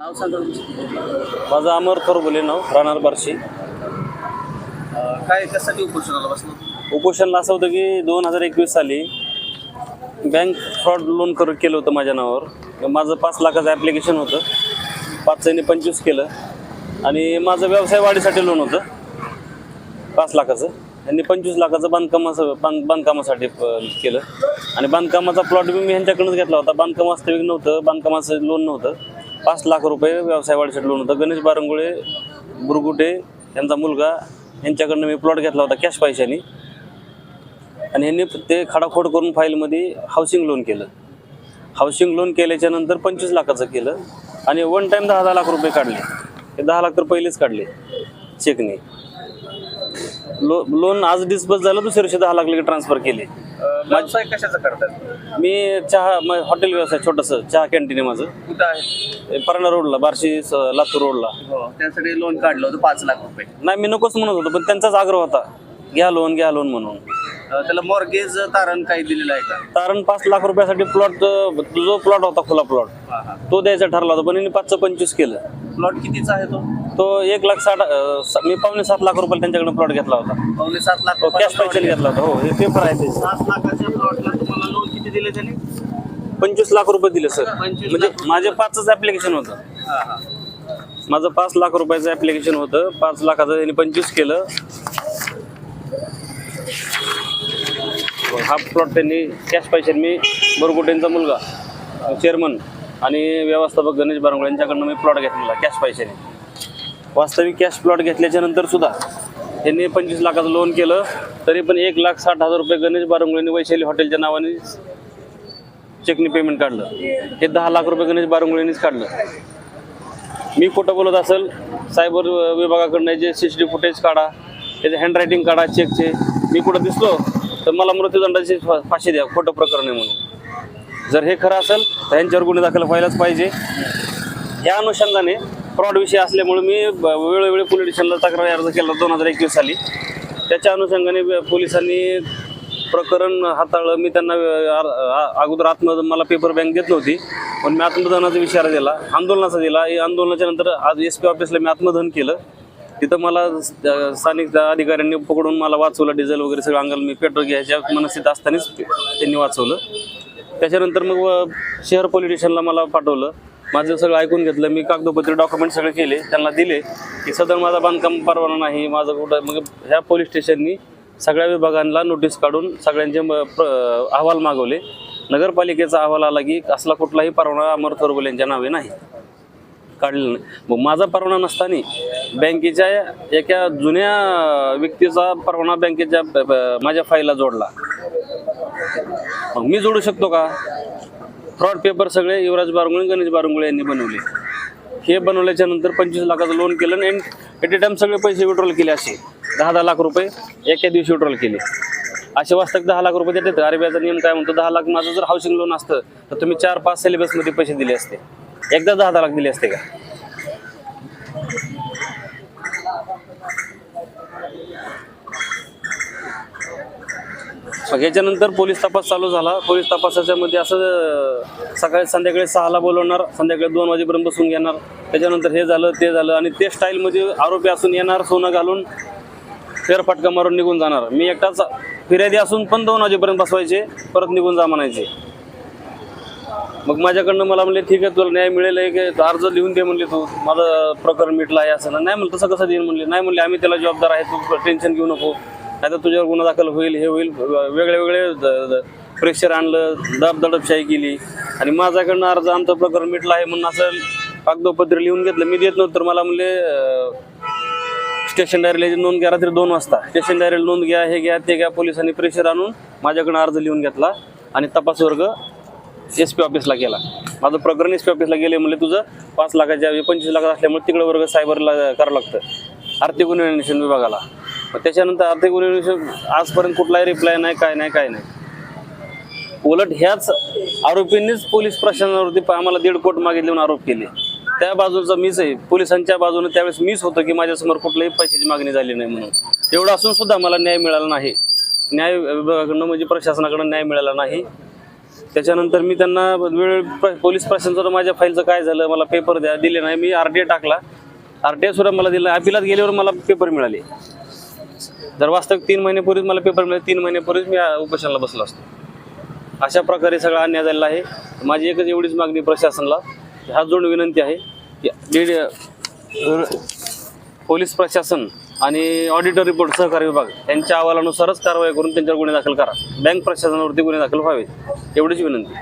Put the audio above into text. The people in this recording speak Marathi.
नाव सांगा तुमचं. माझं अमर खरबुले नाव राहणार बार्शी. अं, काय कशासाठी उपोषणाला बसलो? उपोषणला असं होतं की दोन हजार एकवीस साली बँक फ्रॉड लोन कर केलं होतं माझ्या नावावर. माझं पाच लाखाचं ॲप्लिकेशन होतं. पाच जणी पंचवीस केलं. आणि माझं व्यवसाय वाढीसाठी लोन होतं. पाच लाखाचं. त्यांनी पंचवीस लाखाचं बांधकामाचं बांध बांधकामासाठी केलं. आणि बांधकामाचा प्लॉट बी मी ह्यांच्याकडूनच घेतला होता. बांधकाम वास्तविक नव्हतं. बांधकामाचं लोन नव्हतं. पाच लाख रुपये व्यवसाय वाढीसाठी लोन होतं. गणेश बारंगुळे बुरगुटे यांचा मुलगा यांच्याकडनं मी प्लॉट घेतला होता कॅश पैशाने. आणि ह्यांनी ते खडाखोड करून फाईलमध्ये हाऊसिंग लोन केलं. हाऊसिंग लोन केल्याच्यानंतर पंचवीस लाखाचं केलं. आणि वन टाईम दहा दहा लाख रुपये काढले. हे दहा लाख तर पहिलेच काढले चेकने लो लोन आज डिस्बस झालं दुसऱ्या दिवशी दहा लाख लगे ट्रान्सफर केले. व्यवसाय कशाचा करतात? मी चहा म- हॉटेल व्यवसाय छोटंसं चहा कॅन्टीन आहे माझं. कुठं आहे? परांडा रोडला बार्शी स- लातूर रोडला हो त्यासाठी लोन काढलं होतं पाच लाख रुपये. नाही मी नकोच म्हणत होतो पण त्यांचाच आग्रह होता. घ्या लोन घ्या लोन म्हणून. अं, त्याला मॉर्गेज तारण काही दिलेलं आहे का? कारण पाच लाख रुपयासाठी प्लॉट जो प्लॉट होता खुला प्लॉट हा हा. तो द्यायचा ठरला होता पण यांनी पाचचं पंचवीस केलं. प्लॉट कितीचा आहे तो? तो एक लाख साठ अं, स- मी पावणे सात लाख रुपये त्यांच्याकडे प्लॉट घेतला होता. पावणे सात लाख कॅश पैशाने घेतला होता. हो हे पेपर आहे ते. सात लाखाच्या प्लॉटला तुम्हाला लोन किती दिले त्यांनी? पंचवीस लाख रुपये दिले सर 25 म्हणजे लाख. माझे पाचच ऍप्लिकेशन होतं. हा हा. माझं पाच लाख रुपयाचं ऍप्लिकेशन होतं. पाच लाखाचं त्यांनी पंचवीस केलं. हा प्लॉट त्यांनी कॅश पैशाने मी बरगुटेंचा मुलगा चेअरमन आणि व्यवस्थापक गणेश बारंगुळे यांच्याकडनं मी प्लॉट घेतलेला कॅश पैशाने. वास्तविक कॅश प्लॉट घेतल्याच्या नंतर सुद्धा त्यांनी पंचवीस लाखाचं लोन केलं तरी पण एक लाख साठ हजार रुपये गणेश बारंगुळेंनी वैशाली हॉटेलच्या नावाने चेकनी पेमेंट काढलं. हे दहा लाख रुपये गणेश बारंगुळेंनीच काढलं. मी खोटं बोलत असेल सायबर विभागाकडनं जे सी सी टी फुटेज काढा त्याचे हँडरायटिंग काढा चेकचे मी कुठं दिसलो तर मला मृत्यूदंडाची फा- फाशी द्या खोटं प्रकरण आहे म्हणून. जर हे खरं असेल तर यांच्यावर गुन्हे दाखल व्हायलाच पाहिजे. या अनुषंगाने फ्रॉड विषय असल्यामुळे मी वेळोवेळी पोलीस स्टेशनला तक्रार अर्ज केला दोन हजार एकवीस साली. त्याच्या अनुषंगाने पोलिसांनी प्रकरण हाताळलं. मी त्यांना अगोदर आत्म मला पेपर बँक देत नव्हती. पण मी आत्मदहनाचा विचार दिला आंदोलनाचा दिला. आंदोलनाच्या नंतर आज एस पी ऑफिसला मी आत्मदहन केलं. तिथं मला स्थानिक अधिकाऱ्यांनी पकडून मला वाचवलं. डिझेल वगैरे सगळं अंगाला मी पेट्रोल घ्यायच्या मनस्थित असतानाच त्यांनी वाचवलं. त्याच्यानंतर मग शहर पोलीस स्टेशनला मला पाठवलं. माझं सगळं ऐकून घेतलं. मी कागदोपत्री डॉक्युमेंट सगळे केले. त्यांना दिले की सदर माझा बांधकाम परवाना नाही. माझं कुठं मग ह्या पोलीस स्टेशननी सगळ्या विभागांना नोटीस काढून सगळ्यांचे प्र- अहवाल मागवले. नगरपालिकेचा अहवाल आला की असला कुठलाही परवाना अमर थोरबोल यांच्या नावे नाही. काढलेलं नाही. मग माझा परवाना नसताना बँकेच्या एका जुन्या व्यक्तीचा परवाना बँकेच्या माझ्या फाईलला जोडला. मग मी जोडू शकतो का? फ्रॉड पेपर सगळे युवराज बारंगुळे गणेश बारंगुळे यांनी बनवले. हे बनवल्याच्या नंतर पंचवीस लाखाचं लोन केलं आणि एट ए टाइम सगळे पैसे विड्रॉल केले असे. दहा दहा लाख रुपये एका दिवशी विड्रॉल केले. असे वास्तविक दहा लाख रुपये देतात. आरबीआयचा नियम काय म्हणतो? दहा लाख माझं जर हाऊसिंग लोन असतं तर तुम्ही चार पाच सिलेबसमध्ये पैसे दिले असते. एकदा दहा दहा लाख दिले असते का? मग याच्यानंतर पोलीस तपास चालू झाला. पोलीस तपासाच्या मध्ये असं सकाळी संध्याकाळी सहाला बोलवणार संध्याकाळी दोन वाजेपर्यंत बसून घेणार. त्याच्यानंतर हे झालं ते झालं आणि ते स्टाईलमध्ये आरोपी असून येणार सोनं घालून फेरफटका मारून निघून जाणार. मी एकटाच फिर्यादी असून पण दोन वाजेपर्यंत बसवायचे परत निघून जा म्हणायचे. मग माझ्याकडनं मला म्हणले ठीक आहे तुला न्याय मिळेल एक अर्ज लिहून दे म्हणले तू. माझं प्रकरण मिटलं आहे असं. नाही म्हणलं तसं कसं देईन? म्हणले. नाही म्हणले आम्ही त्याला जबाबदार आहे तू टेन्शन घेऊ नको. नाही तर तुझ्यावर गुन्हा दाखल होईल हे होईल. वेगळे वेगळे प्रेशर आणलं दब दडपशाही केली. आणि माझ्याकडनं अर्ज आमचं प्रकरण मिटलं आहे म्हणून असं कागदोपत्र लिहून घेतलं. मी देत नव्हतं तर मला म्हणले स्टेशन डायरीला नोंद घ्या रात्री दोन वाजता. स्टेशन डायरीला नोंद घ्या हे घ्या ते घ्या पोलिसांनी प्रेशर आणून माझ्याकडनं अर्ज लिहून घेतला आणि तपास वर्ग एस पी ऑफिसला गेला माझं प्रकरण एस पी ऑफिसला गेले म्हणजे तुझं पाच लाखाच्या पंचवीस लाख असल्यामुळे तिकडं वर्ग सायबरला करावं लागतं. आर्थिक गुन्हे अन्वेषण विभागाला. त्याच्यानंतर आर्थिक गुन्हे आजपर्यंत कुठलाही रिप्लाय नाही काय नाही काय नाही. उलट ह्याच आरोपींनीच पोलीस प्रशासनावरती प- आम्हाला दीड कोट मागितले म्हणून आरोप केले. त्या बाजूचा मीच आहे. पोलिसांच्या बाजूने त्यावेळेस मीच होतो की माझ्यासमोर कुठल्याही पैशाची मागणी झाली नाही म्हणून. एवढं असून सुद्धा मला न्याय मिळाला नाही. न्याय विभागाकडनं म्हणजे प्रशासनाकडून न्याय मिळाला नाही. त्याच्यानंतर मी त्यांना वेळ प्र- पोलीस प्रशासनाचं माझ्या फाईलचं काय झालं मला पेपर द्या दिले नाही. मी आर टी टाकला. आर टी सुद्धा मला दिला अपिलात गेल्यावर मला पेपर मिळाले. जर वास्तविक तीन महिन्यापूर्वीच मला पेपर मिळाले तीन महिन्यापूर्वीच मी उपोषणाला बसलो असतो. अशा प्रकारे सगळा अन्याय झालेला आहे. माझी एकच एवढीच मागणी प्रशासनाला. हात जोडून विनंती आहे की दीड पोलीस प्रशासन आणि ऑडिटर रिपोर्ट सहकारी विभाग यांच्या अहवालानुसारच कारवाई करून त्यांच्यावर गुन्हे दाखल करा. बँक प्रशासनावरती गुन्हे दाखल व्हावेत. एवढीच विनंती.